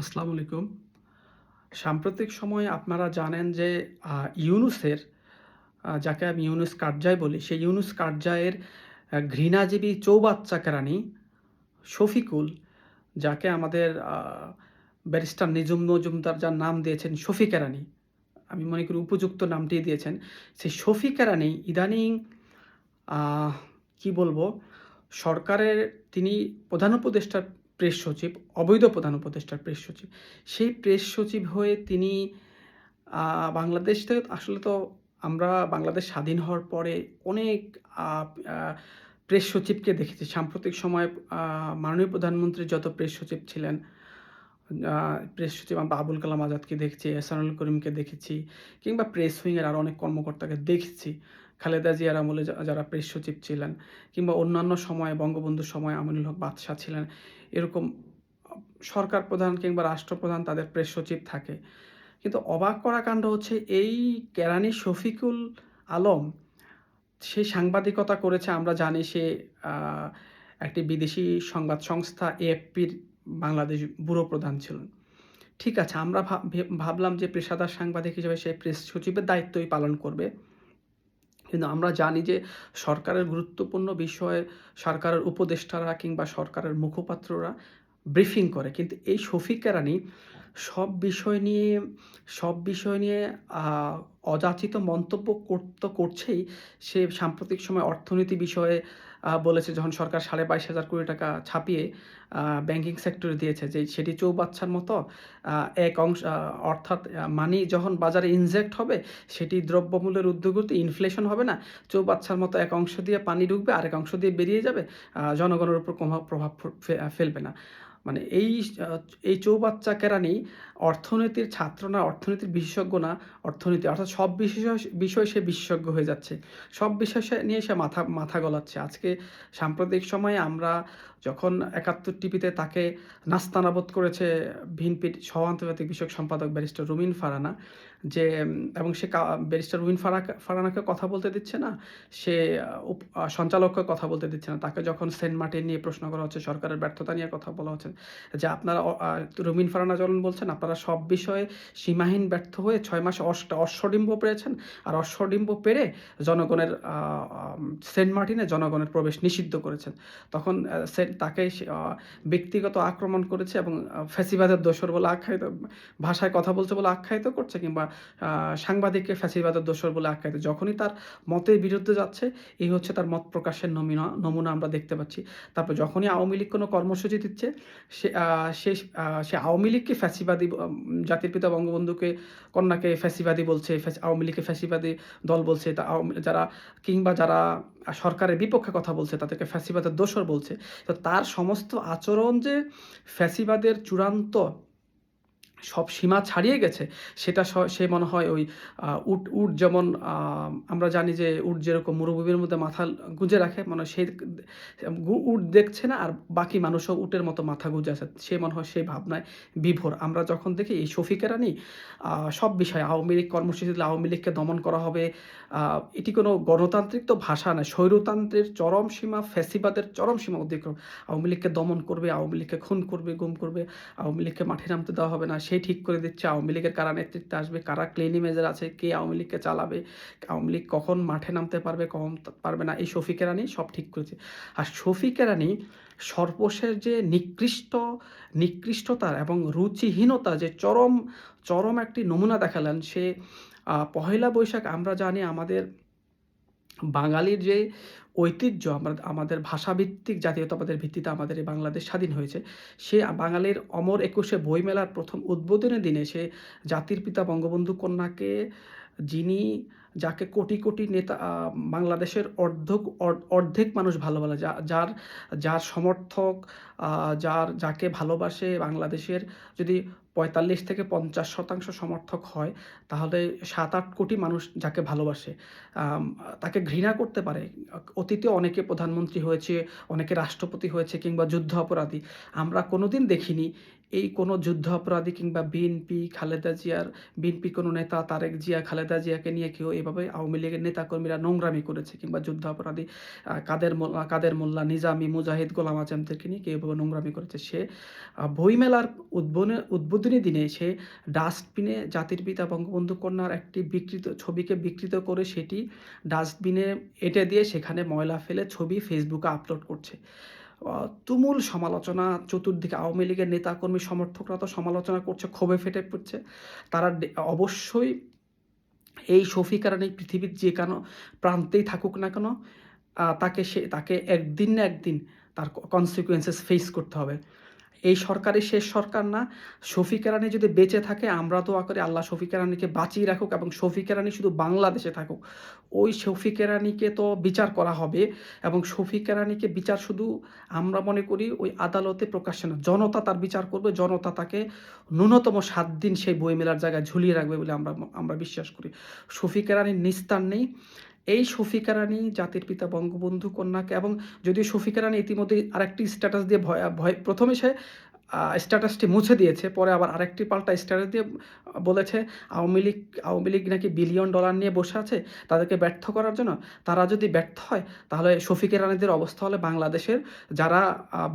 আসসালামু আলাইকুম। সাম্প্রতিক সময়ে আপনারা জানেন যে ইউনুসের যাকে আমি ইউনুস কার্যায় বলি, সেই ইউনুস কার্যায়ের ঘৃণাজীবী চৌবাচ্চা কেরানি, শফিকুল, যাকে আমাদের ব্যারিস্টার নিজুম মজুমদার যার নাম দিয়েছেন শফি কেরানি, আমি মনে করি উপযুক্ত নামটি দিয়েছেন, সেই শফি কেরানি ইদানিং কি বলব, সরকারের তিনি প্রধান উপদেষ্টার প্রেস সচিব, অবৈধ প্রধান উপদেষ্টার প্রেস সচিব। সেই প্রেস সচিব হয়ে তিনি বাংলাদেশ থেকে আসলে তো আমরা বাংলাদেশ স্বাধীন হওয়ার পরে অনেক প্রেস সচিবকে দেখেছি। সাম্প্রতিক সময়ে মাননীয় প্রধানমন্ত্রী যত প্রেস সচিব ছিলেন প্রেস সচিব আমরা আবুল কালাম আজাদকে দেখছি এসানুল করিমকে দেখেছি, কিংবা প্রেস উইংয়ের আরও অনেক কর্মকর্তাকে দেখেছি। খালেদা জিয়ার আমলে যারা প্রেস সচিব ছিলেন, কিংবা অন্যান্য সময়ে, বঙ্গবন্ধুর সময় আমিনুল হক বাদশাহ ছিলেন এরকম সরকার প্রধান কিংবা রাষ্ট্রপ্রধান তাদের প্রেস সচিব থাকে। কিন্তু অবাক করা কাণ্ড হচ্ছে এই কেরানি শফিকুল আলম, সে সাংবাদিকতা করেছে, আমরা জানি সে একটি বিদেশি সংবাদ সংস্থা, এএফপির বাংলাদেশ ব্যুরো প্রধান ছিলেন। ঠিক আছে, আমরা ভাবলাম যে পেশাদার সাংবাদিক হিসেবে সে প্রেস সচিবের দায়িত্বই পালন করবে। কিন্তু আমরা জানি যে সরকারের গুরুত্বপূর্ণ বিষয়ে সরকারের উপদেষ্টারা কিংবা সরকারের মুখপাত্ররা ব্রিফিং করে। কিন্তু এই শফিক কেরানি সব বিষয় নিয়ে, সব বিষয় নিয়ে অযাচিত মন্তব্য করতে, করছেই সে সাম্প্রতিক সময় অর্থনীতি বিষয়ে বলেছে যখন সরকার সাড়ে বাইশ হাজার কোটি টাকা ছাপিয়ে ব্যাংকিং সেক্টরে দিয়েছে যে সেটি চৌবাচ্চার মতো এক অংশ অর্থাৎ মানি যখন বাজারে ইনজেক্ট হবে, সেটি দ্রব্যমূল্যের উদ্যোগতে ইনফ্লেশন হবে না, চৌবাচ্চার মতো এক অংশ দিয়ে পানি ঢুকবে, আরেক অংশ দিয়ে বেরিয়ে যাবে জনগণের উপর প্রভাব ফেলবে না। মানে এই এই চৌবাচ্চা কেরানি অর্থনীতির ছাত্র না, অর্থনীতির বিশেষজ্ঞ না, অর্থনীতি, অর্থাৎ সব বিশেষ, বিষয় সে বিশেষজ্ঞ হয়ে যাচ্ছে। সব বিষয় নিয়ে সে মাথা মাথা গলাচ্ছে। আজকে সাম্প্রতিক সময়ে আমরা যখন একাত্তর টিভিতে তাকে নাস্তানাবোধ করেছে ভিনপির সহ আন্তর্জাতিক বিষয়ক সম্পাদক ব্যারিস্টার রুমিন ফারানা যে এবং সে ব্যারিস্টার রুমিন ফারা ফারানাকে কথা বলতে দিচ্ছে না সে সঞ্চালককে কথা বলতে দিচ্ছে না। তাকে যখন সেন্ট মার্টিন নিয়ে প্রশ্ন করা হচ্ছে সরকারের ব্যর্থতা নিয়ে কথা বলা হচ্ছে যে আপনারা রুমিন ফারানা যখন বলছেন আপনারা সব বিষয়ে সীমাহীন ব্যর্থ হয়ে ছয় মাসে অশ্বডিম্ব পেরেছেন আর অশ্বডিম্ব পেরে জনগণের সেন্ট মার্টিনে জনগণের প্রবেশ নিষিদ্ধ করেছেন। তখন আহ, সে- তাকে ব্যক্তিগত আক্রমণ করেছে এবং ফ্যাসিবাদের দোসর বলে আখ্যায়িত, ভাষায় কথা বলছে বলে আখ্যায়িত করছে কিংবা সাংবাদিককে ফ্যাসিবাদের দোসর বলে আখ্যায়িত। যখনই তার মতের বিরুদ্ধে যাচ্ছে, এই হচ্ছে তার মত প্রকাশের নমুনা নমুনা আমরা দেখতে পাচ্ছি। তারপর যখনই আওয়ামী লীগ কোনো কর্মসূচি দিচ্ছে, সে সে সে আওয়ামী লীগকে ফ্যাসিবাদী জাতির পিতা বঙ্গবন্ধুকে কন্যাকে ফ্যাসিবাদী বলছে আওয়ামী লীগকে ফ্যাসিবাদী দল বলছে, তা যারা, কিংবা যারা সরকারের বিপক্ষে কথা বলছে, তাদেরকে ফ্যাসিবাদের দোসর বলছে। তো তার সমস্ত আচরণ যে ফ্যাসিবাদের চূড়ান্ত সব সীমা ছাড়িয়ে গেছে, সেটা সে মনে হয় ওই উট উট যেমন আমরা জানি যে উট যেরকম মরুভূমির মধ্যে মাথা গুঁজে রাখে মানে সে উট দেখছে না, আর বাকি মানুষও উটের মতো মাথা গুঁজে আছে, সে মনে হয় সেই ভাবনায় বিভোর। আমরা যখন দেখি এই শফিকেরা শফিকেরানি সব বিষয়ে, আওয়ামী লীগ কর্মসূচি দিলে আওয়ামী লীগকে দমন করা হবে এটি কোনো গণতান্ত্রিক তো ভাষা নয়, স্বৈরতন্ত্রের চরম সীমা, ফ্যাসিবাদের চরম সীমা অতিক্রম। আওয়ামী লীগকে দমন করবে, আওয়ামী লীগকে খুন করবে, গুম করবে, আওয়ামী লীগকে মাঠে নামতে দেওয়া হবে না সেই ঠিক করে দিচ্ছে, আওয়ামী লীগের কারা নেতৃত্বে আসবে, কারা ক্লিন ইমেজের আছে, কে আওয়ামী লীগকে চালাবে, আওয়ামী লীগ কখন মাঠে নামতে পারবে, কখন পারবে না, এই শফিকেরানি সব ঠিক করেছে। আর শফিকেরানি সর্বশেষ যে নিকৃষ্ট, নিকৃষ্টতার এবং রুচিহীনতা, যে চরম চরম একটি নমুনা দেখালেন, সে পহেলা বৈশাখ আমরা জানি আমাদের বাঙালির যে ঐতিহ্য, আমরা, আমাদের ভাষাভিত্তিক জাতীয়তাবাদের ভিত্তিতে আমাদের এই বাংলাদেশ স্বাধীন হয়েছে, সে বাঙালির অমর একুশে বইমেলার প্রথম উদ্বোধনের দিনে সে জাতির পিতা বঙ্গবন্ধু কন্যাকে, যিনি যাকে কোটি কোটি নেতা বাংলাদেশের অর্ধেক অর্ধেক মানুষ ভালোবাসে, যা, যার যার সমর্থক যার, যাকে ভালোবাসে বাংলাদেশের যদি পঁয়তাল্লিশ থেকে পঞ্চাশ শতাংশ সমর্থক হয়, তাহলে সাত আট কোটি মানুষ যাকে ভালোবাসে তাকে ঘৃণা করতে পারে। অতীতে অনেকে প্রধানমন্ত্রী হয়েছে, অনেকে রাষ্ট্রপতি হয়েছে কিংবা যুদ্ধ অপরাধী। আমরা কোনোদিন দেখিনি এই কোনো যুদ্ধ অপরাধী কিংবা বিএনপি খালেদা জিয়ার বিএনপি কোনো নেতা তারেক জিয়া খালেদা জিয়াকে নিয়ে কেউ এভাবে আওয়ামী লীগের নেতাকর্মীরা নোংরামি করেছে কিংবা যুদ্ধাপরাধী আহ, কাদের মোল্লা কাদের মোল্লা নিজামি মুজাহিদ গোলাম আজমদেরকে নিয়ে কীভাবে নোংরামি করেছে। সে বইমেলার উদ্বোধনে উদ্বোধনী দিনে সে ডাস্টবিনে জাতির পিতা বঙ্গবন্ধু কন্যার একটি বিকৃত ছবিকে বিকৃত করে সেটি ডাস্টবিনে এঁটে দিয়ে সেখানে ময়লা ফেলে ছবি ফেসবুকে আপলোড করছে। তুমুল সমালোচনা, চতুর্দিকে আওয়ামী লীগের নেতাকর্মী সমর্থকরা তো সমালোচনা করছে, ক্ষোভে ফেটে পড়ছে। তারা অবশ্যই এই শফিকারানি পৃথিবীর যে কেন প্রান্তেই থাকুক না কেন তাকে সে তাকে একদিন না একদিন তার কনসিকুয়েন্সেস ফেস করতে হবে। এই সরকারই শেষ সরকার না। শফিকা রানী যদি বেঁচে থাকে, আমরা দোয়া করি আল্লাহ শফিকা রানীকে বাঁচিয়ে রাখুক এবং শফিকা রানী শুধু বাংলাদেশে থাকুক। ওই শফিকা রানীকে তো বিচার করা হবে এবং শফিকা রানীকে বিচার শুধু আমরা মনে করি ওই আদালতে প্রকাশ্যে না। জনতা তার বিচার করবে, জনতা তাকে ন্যূনতম সাত দিন সেই বইমেলার জায়গায় ঝুলিয়ে রাখবে বলে আমরা আমরা বিশ্বাস করি। শফিকা রানীর নিস্তার নেই। এই শফিকা রানী জাতির পিতা, বঙ্গবন্ধু কন্যাকে এবং যদিও শফিকা রানী ইতিমধ্যে আরেকটি স্ট্যাটাস দিয়ে ভয় ভয়, প্রথমে সে স্ট্যাটাসটি মুছে দিয়েছে। পরে আবার আরেকটি পাল্টা স্ট্যাটাস দিয়ে বলেছে, আওয়ামী লীগ আওয়ামী লীগ নাকি বিলিয়ন ডলার নিয়ে বসে আছে, তাদেরকে ব্যর্থ করার জন্য। তারা যদি ব্যর্থ হয়, তাহলে শফিকের রানীদের অবস্থা হলে বাংলাদেশের যারা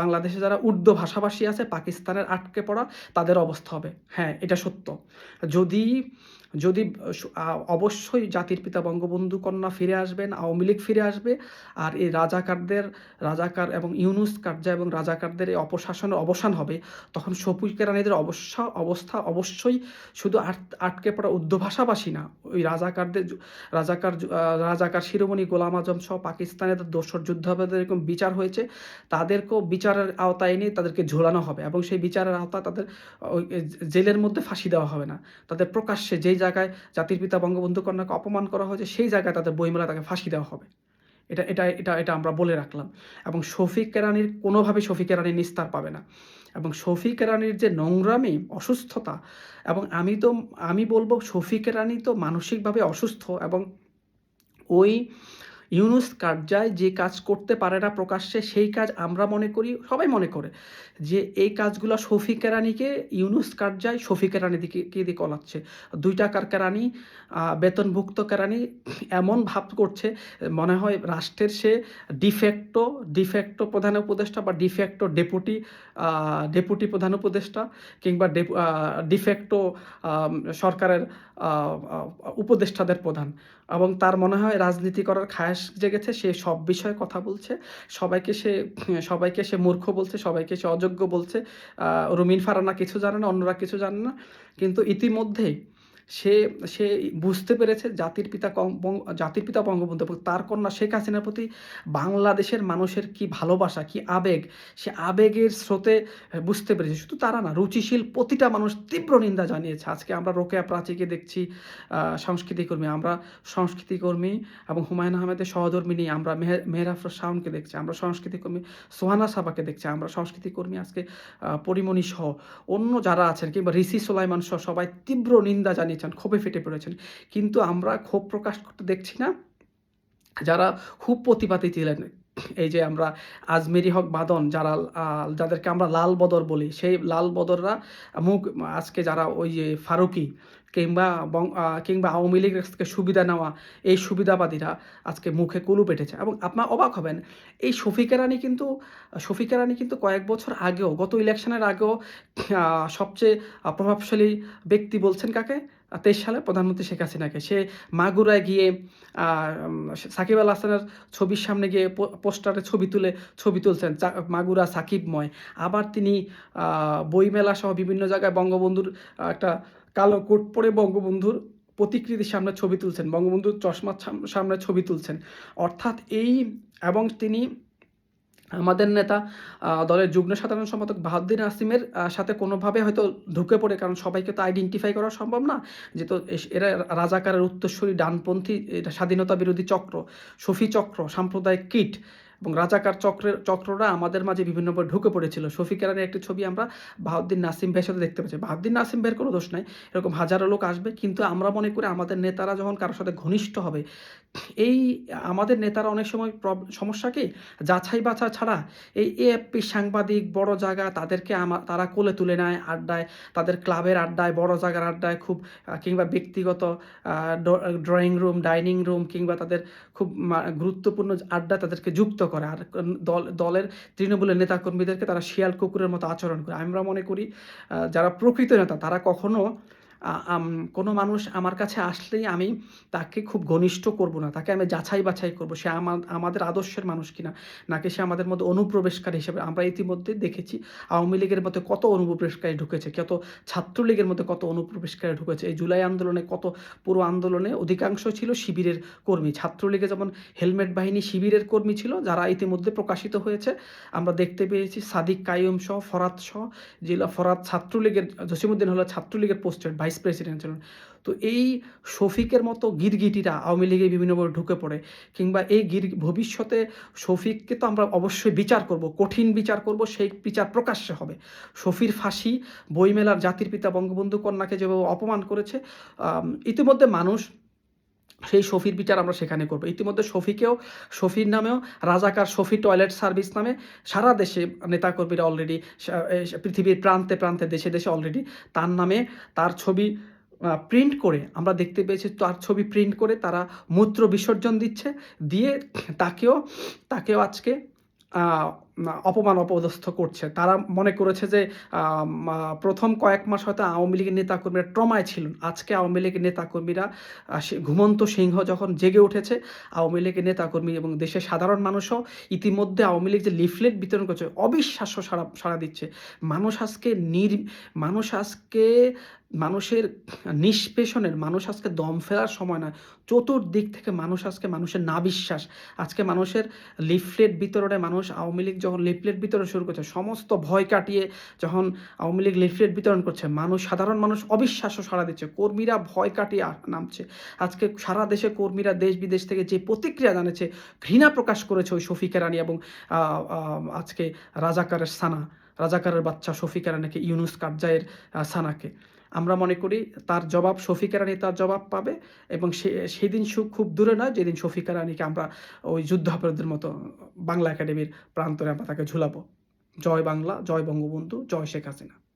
বাংলাদেশে যারা উর্দু ভাষাভাষী আছে, পাকিস্তানের আটকে পড়া, তাদের অবস্থা হবে। হ্যাঁ এটা সত্য। যদি যদি অবশ্যই জাতির পিতা বঙ্গবন্ধু কন্যা ফিরে আসবেন, আওয়ামী লীগ ফিরে আসবে, আর এই রাজাকারদের, রাজাকার এবং ইউনুস কার্যা এবং রাজাকারদের এই অপশাসনের অবসান হবে তখন শফিক রানীদের অবস্থা অবস্থা অবশ্যই শুধু আট- আটকে পড়া উর্দু না। ওই রাজাকারদের রাজাকার রাজাকার শিরোমণি গোলাম আজম সহ পাকিস্তানের দোসর যুদ্ধাপরাধীদের এরকম বিচার হয়েছে। তাদেরকেও বিচারের আওতায় এনে তাদেরকে ঝোলানো হবে এবং সেই বিচারের আওতা তাদের ওই জেলের মধ্যে ফাঁসি দেওয়া হবে না। তাদের প্রকাশ্যে যেই জায়গায় জাতির পিতা বঙ্গবন্ধু কন্যাকে অপমান করা হয়েছে, সেই জায়গায় তাদের বইমেলা তাকে ফাঁসি দেওয়া হবে। এটা এটা এটা এটা আমরা বলে রাখলাম। এবং শফিক কেরানির কোনোভাবে শফিক কেরানি নিস্তার পাবে না। এবং শফিক রানীর যে নোংরামি, অসুস্থতা, এবং আমি তো, আমি বলব শফিক রানী তো মানসিকভাবে অসুস্থ এবং ওই ইউনুস কার্যায় যে কাজ করতে পারে না প্রকাশ্যে, সেই কাজ আমরা মনে করি, সবাই মনে করে, যে এই কাজগুলো শফিক কেরানিকে ইউনুস কার্যায় শফিক কেরানি দিকে দিয়ে কলাচ্ছে? দুই টাকার কেরানি বেতনভুক্ত কেরানি এমন ভাব করছে, মনে হয় রাষ্ট্রের সে ডিফেক্টো ডিফেক্টো প্রধান উপদেষ্টা বা ডিফেক্টো ডেপুটি ডেপুটি প্রধান উপদেষ্টা কিংবা ডিফেক্টো সরকারের উপদেষ্টাদের প্রধান। এবং তার মনে হয় রাজনীতি করার খায়াস জেগেছে, সে সব বিষয়ে কথা বলছে। সবাইকে সে সবাইকে সে মূর্খ বলছে, সবাইকে সে অযোগ্য বলছে। রুমিন ফারানা কিছু জানে না, অন্যরা কিছু জানে না। কিন্তু ইতিমধ্যেই সে সে বুঝতে পেরেছে জাতির পিতা জাতির পিতা বঙ্গবন্ধু তার কন্যা শেখ হাসিনার প্রতি বাংলাদেশের মানুষের কি ভালোবাসা, কি আবেগ, সে আবেগের স্রোতে বুঝতে পেরেছে। শুধু তারা না, রুচিশীল প্রতিটা মানুষ তীব্র নিন্দা জানিয়েছে। আজকে আমরা রোকেয়া প্রাচীকে দেখছি সংস্কৃতি কর্মী আমরা সংস্কৃতি কর্মী এবং হুমায়ুন আহমেদের সহধর্মিনী আমরা মেহে- মেহের আফরোজ শাওনকে দেখছি, আমরা সংস্কৃতি কর্মী সোহানা সাবাকে দেখছি, আমরা সংস্কৃতি কর্মী আজকে পরিমণি সহ। অন্য যারা আছেন কিংবা ঋষি সোলাইমান সহ সবাই তীব্র নিন্দা জানিয়েছেন ক্ষোভে ফেটে পড়েছেন। কিন্তু আমরা ক্ষোভ প্রকাশ করতে দেখছি না। যারা খুব প্রতিবাদী ছিলেন, এই যে আমরা আজমেরি হক বাদন যারা যাদেরকে আমরা লাল বদর বলি, সেই লাল বদররা মুখ, আজকে যারা ওই যে ফারুকি কিংবা বং- কিংবা আওয়ামী লীগের থেকে সুবিধা নেওয়া, এই সুবিধাবাদীরা আজকে মুখে কুলু পেটেছে। এবং আপনার অবাক হবেন, এই শফিকা রানী কিন্তু, শফিকা রানী কিন্তু কয়েক বছর আগেও, গত ইলেকশনের আগেও সবচেয়ে প্রভাবশালী ব্যক্তি বলছেন কাকে? তেইশ সালে প্রধানমন্ত্রী শেখ হাসিনাকে। সে মাগুরায় গিয়ে সাকিব আল হাসানের ছবির সামনে গিয়ে পোস্টারে ছবি তুলে, ছবি তুলছেন মাগুরা সাকিবময়। আবার তিনি বইমেলা সহ বিভিন্ন জায়গায় বঙ্গবন্ধুর একটা কালো কোট পরে বঙ্গবন্ধুর প্রতিকৃতির সামনে ছবি তুলছেন, বঙ্গবন্ধুর চশমার সাম- সামনে ছবি তুলছেন। অর্থাৎ এই, এবং তিনি আমাদের নেতা দলের যুগ্ম সাধারণ সম্পাদক বাহাদ্দিন আসিমের সাথে কোনোভাবে হয়তো ঢুকে পড়ে, কারণ সবাইকে তো আইডেন্টিফাই করা সম্ভব না যেহেতু এরা রাজাকারের উত্তরসূরি ডানপন্থী, এটা স্বাধীনতা বিরোধী চক্র, সফি চক্র, সাম্প্রদায়িক কিট এবং রাজাকার চক্রের চক্ররা আমাদের মাঝে বিভিন্নভাবে ঢুকে পড়েছিল। শফিক একটি ছবি আমরা বাহাউদ্দিন নাসিম ভাইয়ের সাথে দেখতে পাচ্ছি বাহাউদ্দিন নাসিম ভাইয়ের কোনো দোষ নাই, এরকম হাজারো লোক আসবে, কিন্তু আমরা মনে করি আমাদের নেতারা যখন কারোর সাথে ঘনিষ্ঠ হবে, এই আমাদের নেতারা অনেক সময় প্রব- সমস্যা কি? যাচাই বাছা ছাড়া এই এএফপি সাংবাদিক বড় জায়গা তাদেরকে আমার তারা কোলে তুলে নেয় আড্ডায়, তাদের ক্লাবের আড্ডায়, বড় জায়গার আড্ডায় খুব কিংবা ব্যক্তিগত ড্রয়িং রুম, ডাইনিং রুম কিংবা তাদের খুব গুরুত্বপূর্ণ আড্ডা তাদেরকে যুক্ত করে। আর দল, দলের তৃণমূলের নেতাকর্মীদেরকে তারা শিয়াল কুকুরের মতো আচরণ করে। আমরা মনে করি যারা প্রকৃত নেতা, তারা কখনো কোনো মানুষ আমার কাছে আসলেই আমি তাকে খুব ঘনিষ্ঠ করব না। তাকে আমি যাচাই বাছাই করব, সে আমাদের আদর্শের মানুষ কিনা, নাকি সে আমাদের মধ্যে অনুপ্রবেশকারী হিসেবে। আমরা ইতিমধ্যে দেখেছি, আওয়ামী লীগের মধ্যে কত অনুপ্রবেশকারী ঢুকেছে, কত ছাত্রলীগের মধ্যে কত অনুপ্রবেশকারী ঢুকেছে। এই জুলাই আন্দোলনে কত পুরো আন্দোলনে অধিকাংশ ছিল শিবিরের কর্মী। ছাত্রলীগে যেমন হেলমেট বাহিনী শিবিরের কর্মী ছিল, যারা ইতিমধ্যে প্রকাশিত হয়েছে। আমরা দেখতে পেয়েছি সাদিক কাইম সহ ফরাত সহ, জেলা ফরাত ছাত্রলীগের জসিমুদ্দিন হলো ছাত্রলীগের পোস্টেড ভাইস প্রেসিডেন্ট ছিলেন। তো এই শফিকের মতো গিরগিটিরা আওয়ামী লীগে বিভিন্নভাবে ঢুকে পড়ে, কিংবা এই গির, ভবিষ্যতে শফিককে তো আমরা অবশ্যই বিচার করব, কঠিন বিচার করব, সেই বিচার প্রকাশ্যে হবে। শফির ফাঁসি, বইমেলার জাতির পিতা বঙ্গবন্ধু কন্যাকে যেভাবে অপমান করেছে ইতিমধ্যে মানুষ সেই শফির বিচার আমরা সেখানে করব। ইতিমধ্যে শফিকেও, শফির নামেও, রাজাকার শফি টয়লেট সার্ভিস নামে সারা দেশে নেতাকর্মীরা অলরেডি পৃথিবীর প্রান্তে প্রান্তে, দেশে দেশে অলরেডি তার নামে তার ছবি প্রিন্ট করে আমরা দেখতে পেয়েছি, তার ছবি প্রিন্ট করে তারা মূত্র বিসর্জন দিচ্ছে, দিয়ে তাকেও তাকেও আজকে অপমান অপদস্থ করছে। তারা মনে করেছে যে প্রথম কয়েক মাস হয়তো আওয়ামী লীগের নেতাকর্মীরা ট্রমায় ছিলেন। আজকে আওয়ামী লীগের নেতাকর্মীরা ঘুমন্ত সিংহ যখন জেগে উঠেছে, আওয়ামী লীগের নেতাকর্মী এবং দেশের সাধারণ মানুষও ইতিমধ্যে আওয়ামী লীগ যে লিফলেট বিতরণ করছে, অবিশ্বাস্য সারা সারা দিচ্ছে। মানুষ আজকে নির, মানুষ আজকে মানুষের নিষ্পেষণের, মানুষ আজকে দম ফেলার সময় নয়। চতুর্দিক থেকে মানুষ আজকে মানুষের না বিশ্বাস আজকে মানুষের লিফলেট বিতরণে মানুষ আওয়ামী লীগ যখন লিফলেট বিতরণ শুরু করছে, সমস্ত ভয় কাটিয়ে যখন আওয়ামী লীগ লিফলেট বিতরণ করছে, মানুষ, সাধারণ মানুষ অবিশ্বাস্য সাড়া দিচ্ছে। কর্মীরা ভয় কাটিয়ে নামছে। আজকে সারা দেশে কর্মীরা দেশ বিদেশ থেকে যে প্রতিক্রিয়া জানাচ্ছে, ঘৃণা প্রকাশ করেছে ওই শফিকা রানী এবং আজকে রাজাকারের সানা, রাজাকারের বাচ্চা শফিকা রানীকে ইউনুস কারজাইয়ের সানাকে। আমরা মনে করি তার জবাব শফিকা রানী তার জবাব পাবে এবং সে, সেদিন সুখ খুব দূরে নয়, যেদিন শফিকা রানীকে আমরা ওই যুদ্ধাপরাধের মতো বাংলা একাডেমির প্রান্তরে আমরা তাকে ঝুলাবো। জয় বাংলা, জয় বঙ্গবন্ধু, জয় শেখ হাসিনা।